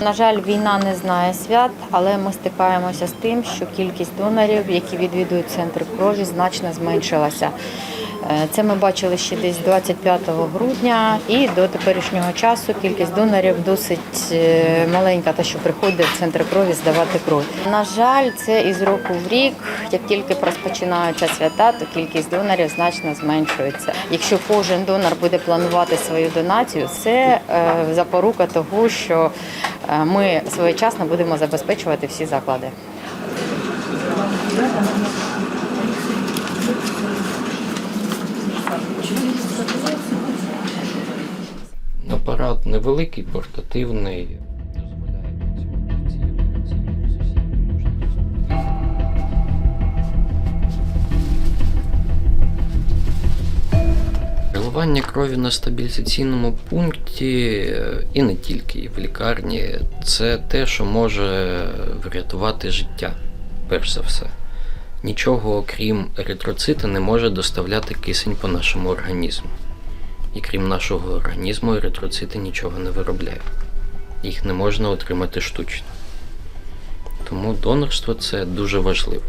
На жаль, війна не знає свят, але ми стикаємося з тим, що кількість донорів, які відвідують центр крові, значно зменшилася. Е, Це ми бачили ще десь 25 грудня, і до теперішнього часу кількість донорів досить е, маленька, та що приходить в центр крові здавати кров. На жаль, це із року в рік. Як тільки розпочинаються свята, то кількість донорів значно зменшується. Якщо кожен донор буде планувати свою донацію, це е, запорука того, що ми своєчасно будемо забезпечувати всі заклади. Апарат невеликий, портативний. Переливання крові на стабілізаційному пункті е, і не тільки в лікарні це те, що може врятувати життя, перш за все. Нічого окрім еритроцита не може доставляти кисень по нашому організму. І крім нашого організму, еритроцити нічого не виробляють. Їх не можна отримати штучно. Тому донорство це дуже важливо.